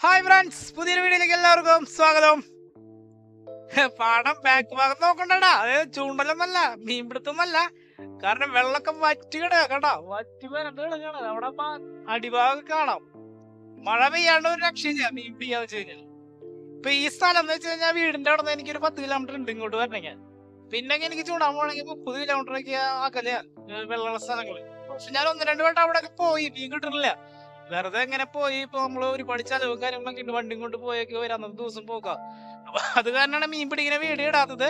Hi friends പുതിയൊരു വീഡിയോയിലേക്ക് എല്ലാവർക്കും സ്വാഗതം. പാടം ബാക്ക് ഭാഗത്ത് നോക്കണ്ടടാ. അതായത് ചൂണ്ടലൊന്നല്ല മീൻപിടുത്തൊന്നല്ല കാരണം വെള്ളമൊക്കെ വറ്റി കേട്ടോ. വറ്റി അവിടെ അടിഭാഗം കാണാം. മഴ പെയ്യാണ്ട് ഒരു രക്ഷയില്ല. മീൻ പിടിക്കാന്ന് വെച്ച് കഴിഞ്ഞാൽ. ഇപ്പൊ ഈ സ്ഥലം എന്ന് വെച്ച് കഴിഞ്ഞാൽ വീടിന്റെ അവിടെ നിന്ന് എനിക്കൊരു പത്ത് കിലോമീറ്റർ ഉണ്ട് ഇങ്ങോട്ട് വരണമെങ്കിൽ പിന്നെ എനിക്ക് ചൂടാൻ പോകണമെങ്കിൽ മുപ്പത് കിലോമീറ്റർ ഒക്കെ ആക്കല വെള്ളമുള്ള സ്ഥലങ്ങൾ. പക്ഷെ ഞാൻ ഒന്ന് രണ്ട് വട്ടം അവിടെ പോയി. മീൻ കിട്ടുന്നില്ല വെറുതെ എങ്ങനെ പോയി ഇപ്പൊ നമ്മൾ ഒരു പഠിച്ച ഉണ്ട് വണ്ടിയും കൊണ്ട് പോയൊക്കെ വരാം അന്നത്തെ ദിവസം പോകാം. അപ്പൊ അത് കാരണമാണ് മീൻ പിടിക്കുന്ന വീഡിയോ ഇടാത്തത്.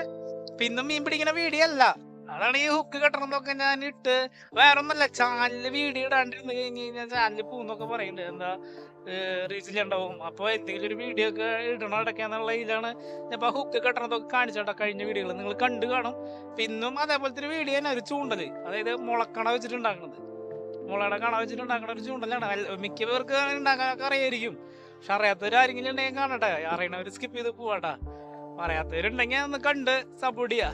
പിന്നും മീൻ പിടിക്കുന്ന വീഡിയോ അല്ല. അതാണ് ഈ ഹുക്ക് കെട്ടണതൊക്കെ ഞാൻ ഇട്ട് വേറെ ഒന്നല്ല ചാനലിൽ വീഡിയോ ഇടാണ്ടിരുന്ന് കഴിഞ്ഞ് കഴിഞ്ഞാൽ ചാനലിൽ പോകുന്നൊക്കെ പറയുന്നുണ്ട് എന്താ റീച്ചിൽ ഉണ്ടാവും അപ്പൊ എന്തെങ്കിലും ഒരു വീഡിയോ ഒക്കെ ഇടണം അടക്കാന്നുള്ള ഇതിലാണ് ഇപ്പൊ ഹുക്ക് കെട്ടണതൊക്കെ കാണിച്ചോട്ടെ കഴിഞ്ഞ വീഡിയോകൾ നിങ്ങൾ കണ്ടു കാണും. പിന്നും അതേപോലത്തെ ഒരു വീഡിയോ തന്നെ ഒരു ചൂണ്ടൽ. അതായത് മുളക്കണ വെച്ചിട്ടുണ്ടാക്കണത്. മുളയുടെ കട വെച്ചിട്ടുണ്ടാക്കണ ഒരു ചൂണ്ടലാണ് അല്ല- മിക്ക പേർക്ക് ഉണ്ടാക്കാനൊക്കെ അറിയായിരിക്കും. പക്ഷെ അറിയാത്തവരാരെങ്കിലും ഉണ്ടെങ്കിൽ കാണട്ടെ. അറിയണവര് സ്കിപ്പ് ചെയ്ത് പോവാട്ടാ. അറിയാത്തവരുണ്ടെങ്കിൽ ഒന്ന് കണ്ട് സപ്പോർട്ട് ചെയ്യാ.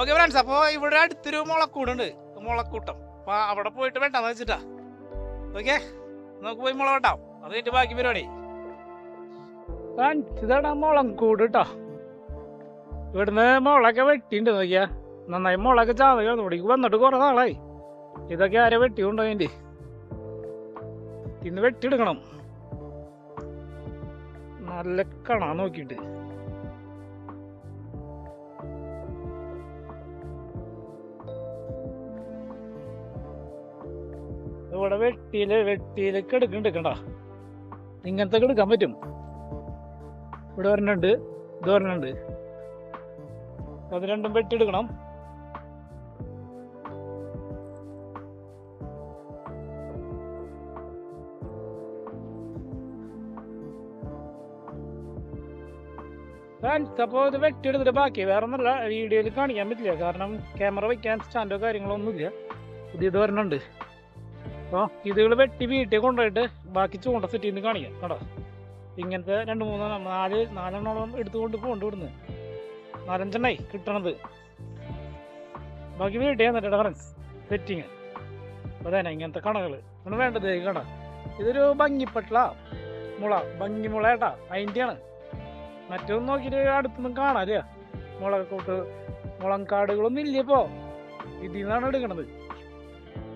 ഓക്കെ ഫ്രണ്ട്സ് അപ്പൊ ഇവിടെ അടുത്തൊരു മുളക്കൂടുണ്ട്. മുളക്കൂട്ടം. അപ്പൊ അവിടെ പോയിട്ട് വേണ്ടെന്ന് വെച്ചിട്ടാ. ഓക്കെ നമുക്ക് പോയി മുള വെട്ടാം. അത് കഴിഞ്ഞിട്ട് ബാക്കി പരിപാടി. ഇതാണ് മുളക്കൂട് കേട്ടോ ഇവിടുന്ന് മുളൊക്കെ വെട്ടിണ്ട് നോക്കിയാ. നന്നായി മുളൊക്കെ ചാവുക ഇവിടേക്ക് വന്നിട്ട് കുറേ നാളായി. ഇതൊക്കെ ആരെ വെട്ടി എന്റെ ഇന്ന് വെട്ടിയെടുക്കണം. നല്ല കണാ നോക്കിട്ട് ഇവിടെ വെട്ടിയിൽ വെട്ടിയിലേക്ക് എടുക്കണ്ട് കണ്ട. ഇങ്ങനത്തെ എടുക്കാൻ പറ്റും. ഇവിടെ ഒരെണ്ണുണ്ട് ഇത് ഒരെണ്ണുണ്ട് അത് രണ്ടും വെട്ടിയെടുക്കണം. അപ്പോൾ ഇത് വെട്ടിയെടുത്തിട്ട് ബാക്കി വേറെ ഒന്നുമില്ല വീഡിയോയിൽ കാണിക്കാൻ പറ്റില്ല. കാരണം ക്യാമറ വയ്ക്കാൻ സ്റ്റാൻഡോ കാര്യങ്ങളോ ഒന്നുമില്ല പുതിയത് വരണുണ്ട്. അപ്പോൾ ഇതുകൾ വെട്ടി വീട്ടിൽ കൊണ്ടുപോയിട്ട് ബാക്കി ചൂണ്ട സെറ്റ് ചെയ്ത് കാണിക്കാം കേട്ടോ ഇങ്ങനത്തെ രണ്ട് മൂന്ന് നാല് നാലെണ്ണോളം എടുത്തുകൊണ്ട് പോകണ്ട് ഇവിടുന്ന്. നാലഞ്ചെണ്ണായി കിട്ടണത്. ബാക്കി വീട്ടിൽ എന്നിട്ട് ഫ്രണ്ട്സ് സെറ്റിങ് അപ്പോൾ തന്നെ ഇങ്ങനത്തെ കണകൾ ആണ് വേണ്ടത് കേട്ടോ കട ഇതൊരു ഭംഗിപ്പട്ടല മുള ഭംഗി മുള ഏട്ടാ അതിന്റെയാണ് മറ്റൊന്നും നോക്കിയിട്ട് അടുത്തൊന്നും കാണാം അല്ലേ മുളക്കൂട്ട് മുളങ്കാടുകളൊന്നും ഇല്ല ഇപ്പോ? ഇതിൽ നിന്നാണ് എടുക്കണത്.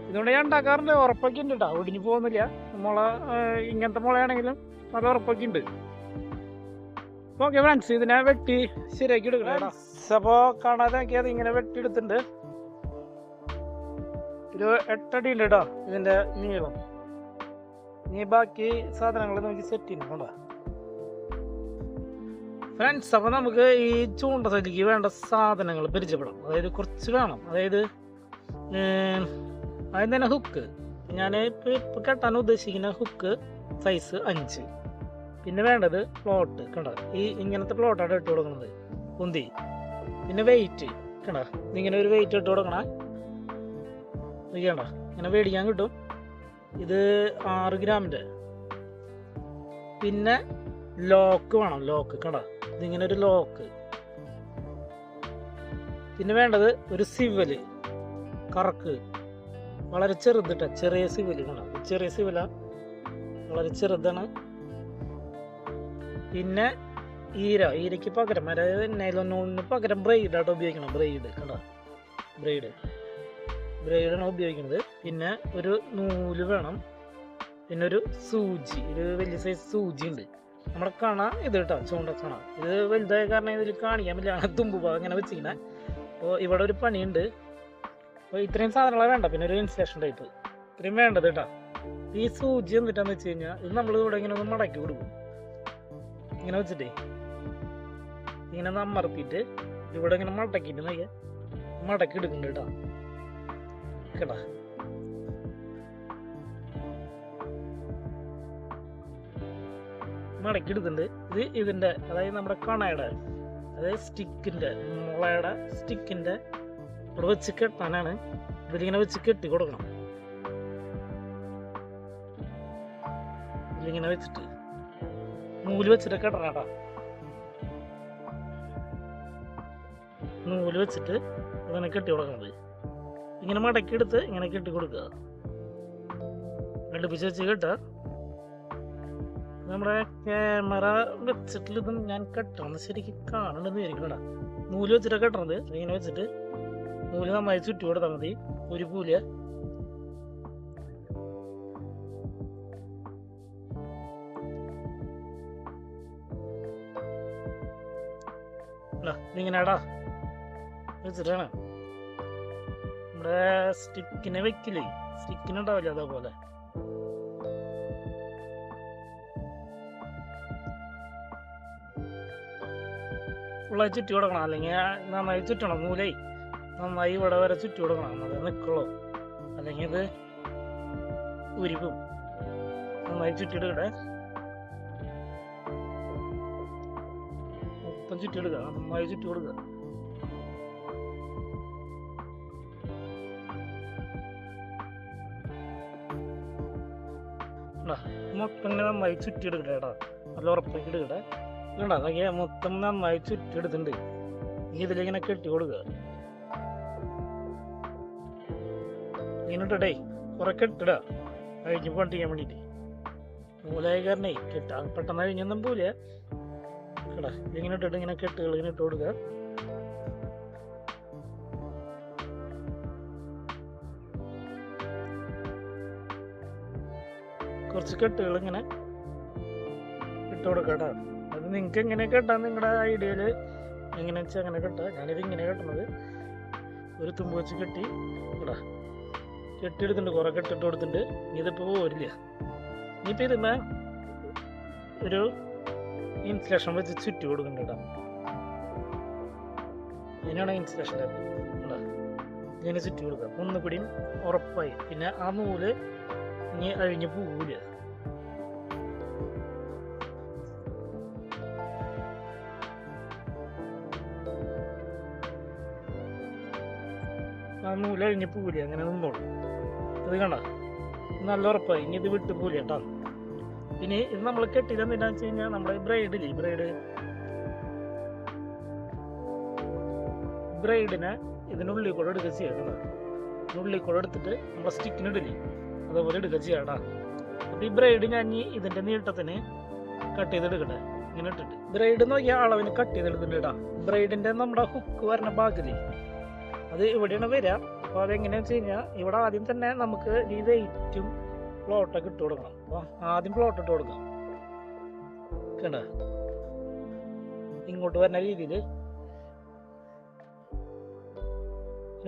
ഇതുകൊണ്ട് ഞാൻ ഉണ്ടാക്കാറുണ്ട്. ഉറപ്പൊക്കെ ഉണ്ട് കേട്ടോ ഒടിഞ്ഞു പോകുന്നില്ല. മുള ഇങ്ങനത്തെ മുളയാണെങ്കിലും അത് ഉറപ്പൊക്കെ ഉണ്ട്. ഓക്കെ ഫ്രണ്ട്സ് ഇതിനെ വെട്ടി ശരിയാക്കി എടുക്കണം അപ്പോ കാണാതെ അത് ഇങ്ങനെ വെട്ടി എടുത്തിട്ടുണ്ട് ഒരു എട്ടടി ഉണ്ട് കേട്ടോ ഇതിന്റെ നീളം. ഇനി ബാക്കി സാധനങ്ങൾ നമുക്ക് സെറ്റ് ചെയ്യണം കേട്ടോ. ഫ്രണ്ട്സ് അപ്പോൾ നമുക്ക് ഈ ചൂണ്ട സജിക്ക് വേണ്ട സാധനങ്ങൾ പരിചയപ്പെടാം. അതായത് കുറച്ച് വേണം. അതായത് ആദ്യം തന്നെ ഹുക്ക് ഞാൻ ഇപ്പോൾ ഇപ്പോൾ കെട്ടാൻ ഉദ്ദേശിക്കുന്ന ഹുക്ക് സൈസ് അഞ്ച്. പിന്നെ വേണ്ടത് പ്ലോട്ട് കണ്ടോ? ഈ ഇങ്ങനത്തെ പ്ലോട്ടാണ് ഇട്ട് കൊടുക്കുന്നത്. കുന്തി പിന്നെ വെയിറ്റ് കണ്ടോ? ഇങ്ങനെ ഒരു വെയിറ്റ് ഇട്ട് കൊടുക്കണേ. കണ്ടോ ഇങ്ങനെ മേടിക്കാൻ കിട്ടും. ഇത് ആറ് ഗ്രാമിന്റെ. പിന്നെ ലോക്ക് വേണം ലോക്ക് കണ്ട ഇതിങ്ങനെ ഒരു ലോക്ക്. പിന്നെ വേണ്ടത് ഒരു സിവൽ. കറക്ക്. വളരെ ചെറുതിട്ട ചെറിയ സിവൽ കണ്ട ചെറിയ സിവല. വളരെ ചെറുതാണ്. പിന്നെ ഈര. ഈരയ്ക്ക് പകരം അതായത് നൈലോണിന് പകരം ബ്രെയ്ഡായിട്ട് ഉപയോഗിക്കണം ബ്രെയ്ഡ് കണ്ട ബ്രെയ്ഡ് ബ്രെയ്ഡാണ് ഉപയോഗിക്കുന്നത്. പിന്നെ ഒരു നൂൽ വേണം. പിന്നെ ഒരു സൂചി. ഒരു വലിയ സൈസ് സൂചി ഉണ്ട് നമ്മുടെ കണ ഇത് കേട്ടോ ചൂണ്ട കണ. ഇത് വലുതായ കാരണം ഇതിൽ കാണിക്കാൻ പറ്റില്ല. തുമ്പ് പോകാം ഇങ്ങനെ വെച്ചിങ്ങനെ അപ്പോൾ ഇവിടെ ഒരു പണിയുണ്ട്. അപ്പോൾ ഇത്രയും സാധനങ്ങളാണ് വേണ്ട. പിന്നെ ഒരു ഇൻസ്റ്റേഷൻ ടൈപ്പ് ഇത്രയും വേണ്ടത് കേട്ടോ. ഈ സൂചി എന്നിട്ടാന്ന് വെച്ച് കഴിഞ്ഞാൽ ഇത് നമ്മൾ ഇവിടെ ഇങ്ങനെ ഒന്ന് മടക്കി കൊടുക്കും. ഇങ്ങനെ വെച്ചിട്ടേ. ഇങ്ങനെ ഒന്ന് അമർത്തിയിട്ട് ഇവിടെ ഇങ്ങനെ മടക്കിയിട്ട് നോക്കിയാൽ മടക്കി എടുക്കുന്നുണ്ട് കേട്ടോ. കേട്ടാ? മടക്കി ഇത് ഇതിന്റെ അതായത് നമ്മുടെ കണയുടെ അതായത് സ്റ്റിക്കിന്റെ മുളയുടെ സ്റ്റിക്കിന്റെ ഇവിടെ വെച്ച് കെട്ടാനാണ് ഇതിലിങ്ങനെ വെച്ച് കെട്ടി കൊടുക്കണം. ഇതിലിങ്ങനെ വെച്ചിട്ട് നൂൽ വെച്ചിട്ട് കെട്ടണം കേട്ടോ നൂൽ വെച്ചിട്ട് ഇങ്ങനെ കെട്ടി കൊടുക്കണത്. ഇങ്ങനെ മടക്കിയെടുത്ത് ഇങ്ങനെ കെട്ടി കൊടുക്കുക. അടുപ്പിച്ച് വെച്ച് കെട്ടുക. നമ്മുടെ ക്യാമറ വെച്ചിട്ടുള്ളതും ഞാൻ കെട്ടണം ശരിക്കും കാണണമെന്ന് വിചാരിക്കണ നൂൽ വെച്ചിട്ടാണ് കെട്ടണത് ഇങ്ങനെ വെച്ചിട്ട് നൂൽ നന്നായി ചുറ്റി കൊടുത്താൽ മതി. ഒരു പൂൽ. ഇതിങ്ങനെടാ വെച്ചിട്ടാണ്. നമ്മുടെ സ്റ്റിക്കിനെ വെക്കില്ലേ? സ്റ്റിക്കിനുണ്ടാവില്ല അതേപോലെ? ഫുള്ളായി ചുറ്റി കൊടുക്കണം. അല്ലെങ്കിൽ നന്നായി ചുറ്റണം. നൂലേ നന്നായി ഇവിടെ വരെ ചുറ്റി കൊടുക്കണം. അത് നിൽക്കുള്ളൂ അല്ലെങ്കിൽ ഇത് ഉരുക്കും നന്നായി ചുറ്റിയെടുക്കട്ടെ. മൊത്തം ചുറ്റിയെടുക്കുക. നന്നായി ചുറ്റി കൊടുക്കുക. മൊത്തം ഇങ്ങനെ നന്നായി ചുറ്റിയെടുക്കട്ടെ കേട്ടോ. നല്ല ഉറപ്പാക്കി എടുക്കട്ടെ. കണ്ട അതൊക്കെ മൊത്തം നന്നായി ചുറ്റിയെടുത്തിട്ടുണ്ട്. ഇനി ഇതിലിങ്ങനെ കെട്ടി കൊടുക്കുക. ഇങ്ങനെ ഇട്ടേ കുറെ കെട്ടിടുക പണ്ട് ചെയ്യാൻ വേണ്ടിയിട്ട്. മൂലായ കാരണേ കെട്ടാ പെട്ടെന്ന് കഴിഞ്ഞൊന്നും പോലെ കേടാ ഇതിങ്ങനെ ഇട്ടിട്ട് ഇങ്ങനെ കെട്ടുകൾ ഇങ്ങനെ ഇട്ട് കൊടുക്കുക. കുറച്ച് കെട്ടുകൾ ഇങ്ങനെ ഇട്ട് നിങ്ങൾക്ക് എങ്ങനെ കെട്ടാം നിങ്ങളുടെ ഐഡിയയിൽ എങ്ങനെ വെച്ചാൽ അങ്ങനെ കെട്ടാം? ഞാനിത് ഇങ്ങനെ കെട്ടുന്നത് ഒരു തുമ്പ് വെച്ച് കെട്ടി ഇടാ കെട്ടിയെടുത്തിട്ടുണ്ട് കുറെ കെട്ടിട്ട് കൊടുത്തിട്ടുണ്ട്. ഇതിപ്പോൾ പോരില്ല. ഇനിയിപ്പോൾ ഇതിന്മേ ഒരു ഇൻസുലേഷൻ വെച്ച് ചുറ്റി കൊടുക്കുന്നുണ്ട് കേട്ടോ ഇതിനാണ് ഇൻസുലേഷൻ ഇങ്ങനെ ചുറ്റി കൊടുക്കുക ഒന്നുകൂടിയും ഉറപ്പായി. പിന്നെ ആ നൂൽ ഇനി അഴിഞ്ഞ് പോവില്ല. നൂൽ അഴിഞ്ഞ് പൂലി അങ്ങനെ നിന്നോളൂ. ഇത് കണ്ട? നല്ല ഉറപ്പായി. ഇനി ഇത് വിട്ട് പൂലി കേട്ടോ. പിന്നെ ഇത് നമ്മൾ കെട്ടിയത് എന്താണെന്ന് വെച്ച് കഴിഞ്ഞാൽ നമ്മുടെ ബ്രൈഡ് ഇല്ലേ? ബ്രൈഡ്. ബ്രൈഡിനെ ഇതിനുള്ളിൽ കൂടെ എടുക്കുക ചെയ്യാം ഉള്ളിൽ കൂടെ എടുത്തിട്ട് നമ്മൾ സ്റ്റിക്കിന് ഇടില്ലേ? അതേപോലെ എടുക്കുക ചെയ്യാം കേട്ടോ. അപ്പോൾ ഈ ബ്രൈഡ് ഞാൻ ഈ ഇതിന്റെ നീട്ടത്തിന് കട്ട് ചെയ്തെടുക്കട്ടെ ഇങ്ങനെ ഇട്ടിട്ട്. ബ്രൈഡ് നോക്കിയ അളവിന് കട്ട് ചെയ്തെടുത്തിട്ടുണ്ട് കേട്ടോ. ബ്രൈഡിന്റെ നമ്മുടെ ഹുക്ക് വരുന്ന ഭാഗത്തില്ലേ? അത് ഇവിടെയാണ് വരിക. അപ്പോൾ അതെങ്ങനെയാണെന്ന് വെച്ച് കഴിഞ്ഞാൽ ഇവിടെ ആദ്യം തന്നെ നമുക്ക് ഈ വെയിറ്റും പ്ലോട്ടൊക്കെ ഇട്ട് കൊടുക്കണം. അപ്പോൾ ആദ്യം പ്ലോട്ട് ഇട്ട് കൊടുക്കാം. കണ്ട? ഇങ്ങോട്ട് വരുന്ന രീതിയിൽ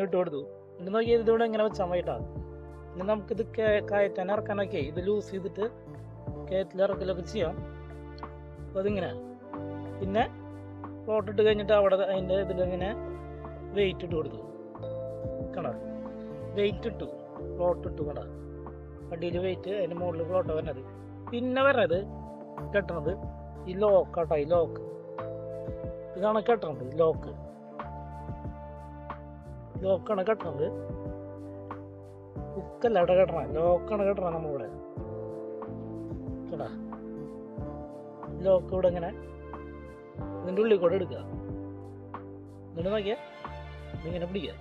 ഇട്ട് കൊടുത്തു. ഇന്ന് നോക്കിയാൽ ഇതിവിടെ ഇങ്ങനെ വെച്ചാൽ വൈകിട്ടാ ഇനി നമുക്കിത് ഇത് കയറ്റാൻ ഇറക്കാനൊക്കെ ഇത് ലൂസ് ചെയ്തിട്ട് കയറ്റിൽ ഇറക്കലൊക്കെ ചെയ്യാം. അപ്പോൾ അതിങ്ങനെ. പിന്നെ പ്ലോട്ട് ഇട്ട് കഴിഞ്ഞിട്ട് അവിടെ അതിന്റെ ഇതിലിങ്ങനെ വെയിറ്റ് ഇട്ട് കൊടുത്തു. കണ്ട വെയിറ്റ് ഇട്ടു. പ്ലോട്ട് ഇട്ടു കണ്ട വണ്ടിയിൽ വെയിറ്റ് അതിന്റെ മുകളിൽ പ്ലോട്ട് വരുന്നത് പിന്നെ വരണത് കെട്ടണത് ഈ ലോക്ക് കേട്ടോ ഈ ലോക്ക് ഇതാണ് കെട്ടണത് ലോക്ക് ലോക്കാണ് കെട്ടണത്. ഹുക്കല്ല ഇവിടെ കെട്ടണം ലോക്കാണ് കെട്ടണം നമ്മളിവിടെ കേട്ടാ ലോക്ക് ഇവിടെ. ഇങ്ങനെ ഇതിന്റെ ഉള്ളിൽ കൂടെ എടുക്കുക. എന്നിട്ട് നോക്കിയാൽ ഇതിങ്ങനെ പിടിക്കുക.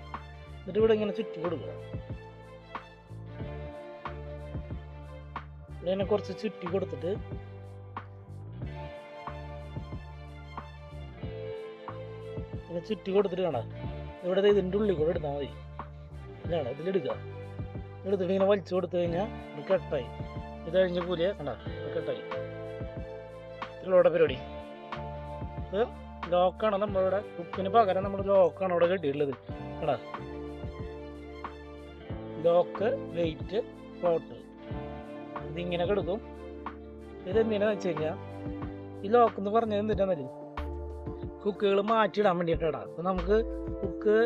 എന്നിട്ട് ഇവിടെ ഇങ്ങനെ ചുറ്റി കൊടുക്കുക. ഇതിനെ കുറച്ച് ചുറ്റി കൊടുത്തിട്ട് ഇങ്ങനെ ചുറ്റി കൊടുത്തിട്ട് കാണാം. ഇവിടെ ഇതിന്റെ ഉള്ളിൽ കൂടെ എടുത്താൽ മതി. ഇതാണ് ഇതിലെടുക്കുക എടുത്തിട്ട് ഇങ്ങനെ വലിച്ചു കൊടുത്തു കഴിഞ്ഞാൽ ഇത് കട്ടായി. ഇത് കഴിഞ്ഞ പോലെ കണ്ടാ കട്ടായി. ഇതിലൂടെ പരിപാടി. ലോക്കാണ് നമ്മളിവിടെ. കുക്കിന് പകരം നമ്മൾ ലോക്കാണ് അവിടെ കെട്ടിയിട്ടുള്ളത്. കണ്ടാ? Lock weight plot. ഇതിങ്ങനെ കിടക്കും. ഇത് വെച്ച് കഴിഞ്ഞാൽ ഈ ലോക്ക് എന്ന് പറഞ്ഞത് എന്തിനാന്നല്ലേ ഹുക്കുകൾ മാറ്റിയിടാൻ വേണ്ടിയിട്ടാണ് അപ്പം നമുക്ക് ഹുക്ക്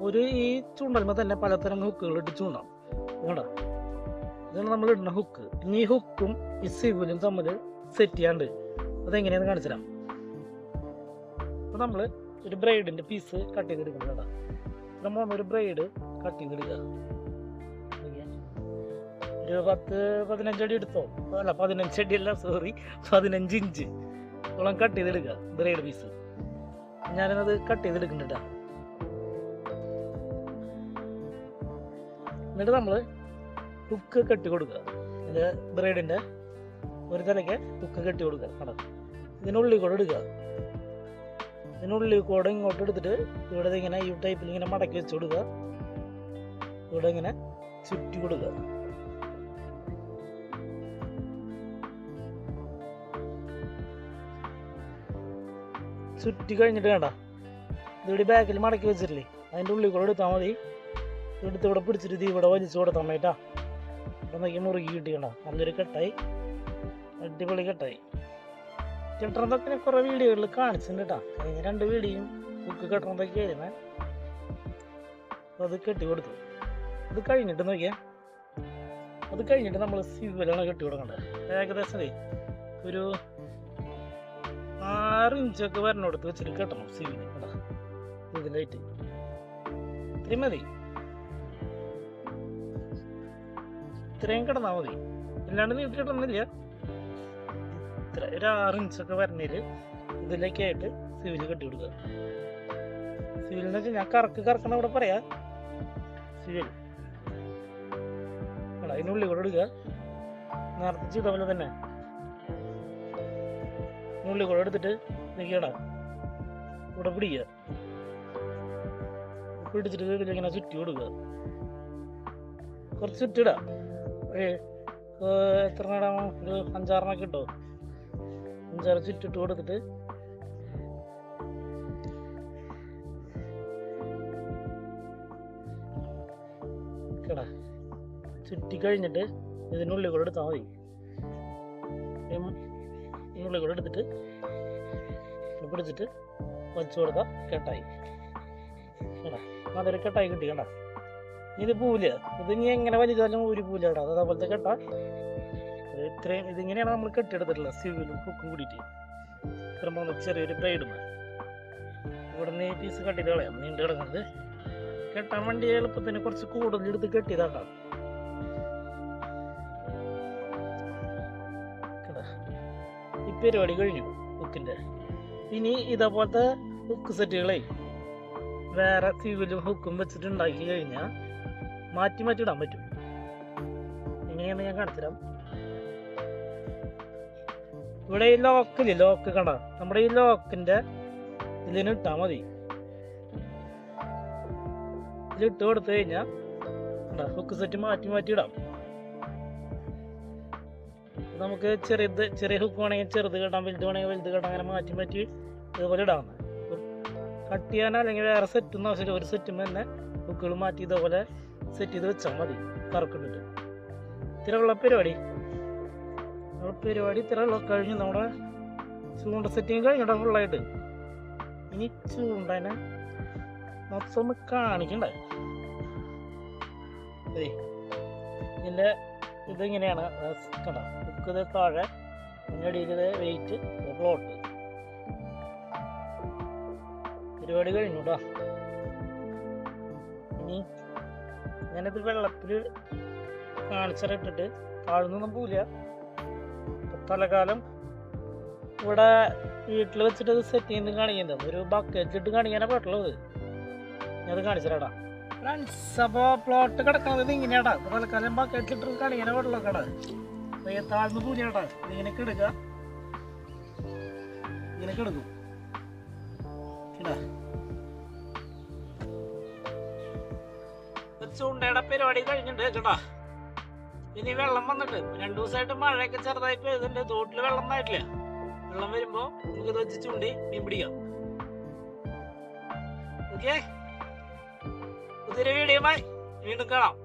ഒരു ഈ ചൂണ്ടലുമ്പോൾ തന്നെ പലതരം ഹുക്കുകൾ ഇട്ട് ചൂണ്ടാം. വേണ്ട ഇതാണ് നമ്മൾ ഇടുന്ന ഹുക്ക്. ഇനി ഈ ഹുക്കും ഈ സിവിലും തമ്മിൽ സെറ്റ് ചെയ്യാണ്ട് അതെങ്ങനെയാന്ന് കാണിച്ചു തരാം അപ്പോൾ നമ്മൾ ഒരു ബ്രൈഡിന്റെ പീസ് കട്ട് ചെയ്തെടുക്കണം കേട്ടോ നമ്മൾ ഒരു ബ്രൈഡ് കട്ട് ചെയ്തെടുക്കുക. ഒരു പത്ത് പതിനഞ്ചടി എടുത്തോ? അല്ല പതിനഞ്ചടി അല്ല സോറി പതിനഞ്ച് ഇഞ്ച്. ഓളം കട്ട് ചെയ്തെടുക്കുക ബ്രൈഡ് പീസ് ഞാനത് കട്ട് ചെയ്തെടുക്കുന്നുണ്ട് ട്ടാ. എന്നിട്ട് നമ്മൾ ഹുക്ക് കെട്ടി കൊടുക്കുക. ഇത് ബ്രൈഡിന്റെ ഒരു തലയ്ക്ക് ഹുക്ക് കെട്ടി കൊടുക്കുക കണ്ടോ? ഇതിനുള്ളിൽ കൂടെ എടുക്കുക ഇതിനുള്ളിൽ കൂടെ ഇങ്ങോട്ട് എടുത്തിട്ട് ഇവിടെ ഇങ്ങനെ ഈ ടൈപ്പിൽ ഇങ്ങനെ മടക്കി വെച്ച് കൊടുക്കുക. ഇവിടെ ഇങ്ങനെ ചുറ്റി കൊടുക്കുക. ചുറ്റി കഴിഞ്ഞിട്ട് വേണ്ട ഇതിവിടെ ബാക്കിൽ മടക്കി വെച്ചിട്ടില്ലേ? അതിന്റെ ഉള്ളിൽ കൂടെ എടുത്താൽ മതി. എടുത്ത് ഇവിടെ പിടിച്ചിട്ട് ഇത് ഇവിടെ വലിച്ചു കൊടുത്താൽ മതിട്ടാ ഇവിടെ നോക്കി മുറുകി കിട്ടിയണ്ട നല്ലൊരു കെട്ടായി. അടിപൊളി കെട്ടായി. കെട്ടണതൊക്കെ കുറേ വീഡിയോകളിൽ കാണിച്ചിട്ടുണ്ട് കേട്ടോ. കഴിഞ്ഞ രണ്ട് വീഡിയോയും ബുക്ക് കെട്ടണതൊക്കെ ആയിരുന്നു. അത് കെട്ടി കൊടുത്തു. അത് കഴിഞ്ഞിട്ട് നോക്കിയാൽ അത് കഴിഞ്ഞിട്ട് നമ്മൾ സിവിലാണ് കെട്ടി കൊടുക്കേണ്ടത്. ഏകദേശം ഒരു ആറ് ഇഞ്ചൊക്കെ ഒക്കെ വെച്ചിട്ട് കെട്ടണം സിവിൽ കേട്ടോ. ഇതിലായിട്ട്. ഇത്രയും മതി. ഇത്രയും കിടന്നാൽ മതി. ഇല്ലാണ്ട് നീട്ടി കിടന്നില്ല ഇത്ര ഒരു ആറ് ഇഞ്ചൊക്കെ വരണേൽ ഇതിലേക്കായിട്ട് സിവിൽ കെട്ടി കൊടുക്കുക. സിവിൽ എന്ന് വെച്ചാൽ ഞാൻ കറക്ക് കറക്കണ ഇവിടെ പറയാ. സിവിൽ അതിനുള്ളിൽ കൂടെ എടുക്കുക നേരത്തെ ചെയ്ത പോലെ തന്നെ. ഇതിനുള്ളിൽ കുഴ എടുത്തിട്ട് നിൽക്കണം ഇവിടെ പിടിക്കുക. പിടിച്ചിട്ട് ഇതിലിങ്ങനെ ചുറ്റി കൊടുക്കുക. കുറച്ച് ചുറ്റിടാ ഏ എത്ര നേരം ഒരു അഞ്ചാറെണ്ണൊക്കെ ഇട്ടോ അഞ്ചാറ് ചുറ്റിട്ട് കൊടുത്തിട്ട് കേടാ ചുറ്റി കഴിഞ്ഞിട്ട് ഇതിനുള്ളിൽ കൂടെ എടുത്താൽ മതി. ഇതിനുള്ളിൽ കൂടെ എടുത്തിട്ട് പിടിച്ചിട്ട് വച്ചു കൊടുക്കാം. കെട്ടായി. കേടാ. അതൊരു കെട്ടായി കിട്ടി കണ്ട ഇത് പൂല ഇത് ഇനി എങ്ങനെ വലിച്ചാലും ഒരു പൂല കേട്ടോ അത് അതേപോലത്തെ കെട്ടാ. ഇത് ഇത്രയും ഇതിങ്ങനെയാണ് നമ്മൾ കെട്ടിയെടുത്തിട്ടുള്ളത്. സിവിലും കുക്കും കൂടിയിട്ട്. ഇത്ര മൂന്ന് ചെറിയൊരു ബ്രൈഡും ഇവിടെ നിന്ന് പീസ് കട്ടിട്ട് കളയാം. നീണ്ടു കിടക്കുന്നത് കെട്ടാൻ വേണ്ടി എളുപ്പത്തിന് കുറച്ച് കൂടുതൽ എടുത്ത് കെട്ടിയതാണ്ടാ പരിപാടി കഴിഞ്ഞു ഹുക്കിന്റെ ഇനി ഇതേപോലത്തെ ഹുക്ക് സെറ്റുകളെ വേറെ സീവിലും ഹുക്കും വെച്ചിട്ട് ഉണ്ടാക്കി കഴിഞ്ഞാൽ മാറ്റി മാറ്റി ഇടാൻ പറ്റും. എങ്ങനെയാണെന്ന് ഞാൻ കാണിച്ചുതരാം. ഇവിടെ ഈ ലോക്കിൽ ലോക്ക് കണ്ട? നമ്മുടെ ഈ ലോക്കിന്റെ ഇതിന് ഇട്ടാ മതി. ഇതിലിട്ട് കൊടുത്തു കഴിഞ്ഞാൽ ഹുക്ക് സെറ്റ് മാറ്റി മാറ്റി ഇടാം നമുക്ക് ചെറുത് ചെറിയ ഹുക്ക് വേണമെങ്കിൽ ചെറുത് കെട്ടാം വലുത് വേണമെങ്കിൽ വലുത് കെട്ടാം അങ്ങനെ മാറ്റി മാറ്റി ഇതുപോലെ ഇടാം. കട്ട് ചെയ്യാനോ അല്ലെങ്കിൽ വേറെ സെറ്റ് എന്ന് ആവശ്യമില്ല. ഒരു സെറ്റും തന്നെ ഹുക്കുകൾ മാറ്റി ഇതേപോലെ സെറ്റ് ചെയ്ത് വെച്ചാൽ മതി. കറക്കിട്ടിട്ട് ഇത്രയുള്ള പരിപാടി. നമ്മുടെ പരിപാടി ഇത്രയുള്ള കഴിഞ്ഞ് നമ്മുടെ ചൂണ്ട സെറ്റിങ് കഴിഞ്ഞിട്ട് ഫുള്ളായിട്ട് ഇനി ചൂണ്ടനെ മൊത്തം ഒന്ന് കാണിക്കണ്ടേ? ഇതിന്റെ ഇതിങ്ങനെയാണ് കണ്ട? ബുക്ക് താഴെ പിന്നീട് അടിയിൽ വെയിറ്റ് പ്ലോട്ട് പരിപാടി കഴിഞ്ഞു കേട്ടോ ഇനി ഞാനിത് വെള്ളത്തിൽ കാണിച്ചിട്ടിട്ട് താഴ്ന്നൊന്നും പോവില്ല. തലകാലം ഇവിടെ വീട്ടിൽ വെച്ചിട്ട് അത് സെറ്റ് ചെയ്യുന്നത് കാണിക്കുന്നത് ഒരു ബക്കറ്റ് ഇട്ട് കാണിക്കാനാ പാട്ടുള്ളത് ഞാനത് കാണിച്ചിട്ടാ ഫ്രണ്ട്സ് അപ്പോൾ പ്ലോട്ട് കിടക്കുന്നത് ഇങ്ങനെയാടാ. ബക്കറ്റ് ഇട്ട് കാണിക്കാനാ പാട്ടുള്ള കട താഴ്ന്നു പൂജയാട്ടാ. ഇങ്ങനെ കിടക്കുക ഇങ്ങനെ കെടുക്കും ചൂണ്ടയുടെ പരിപാടി കഴിഞ്ഞിട്ട് ചേട്ടാ ഇനി വെള്ളം വന്നിട്ട് രണ്ടു ദിവസമായിട്ട് മഴയൊക്കെ ചെറുതായി പെയ്തിട്ടുണ്ട്. തോട്ടിൽ വെള്ളം ആയിട്ടില്ല വെള്ളം വരുമ്പോ നമുക്ക് വെച്ച് ചൂണ്ടി മീൻ പിടിക്കാം. ഓക്കെ പുതിയൊരു വീഡിയോ വീണ്ടും കാണാം.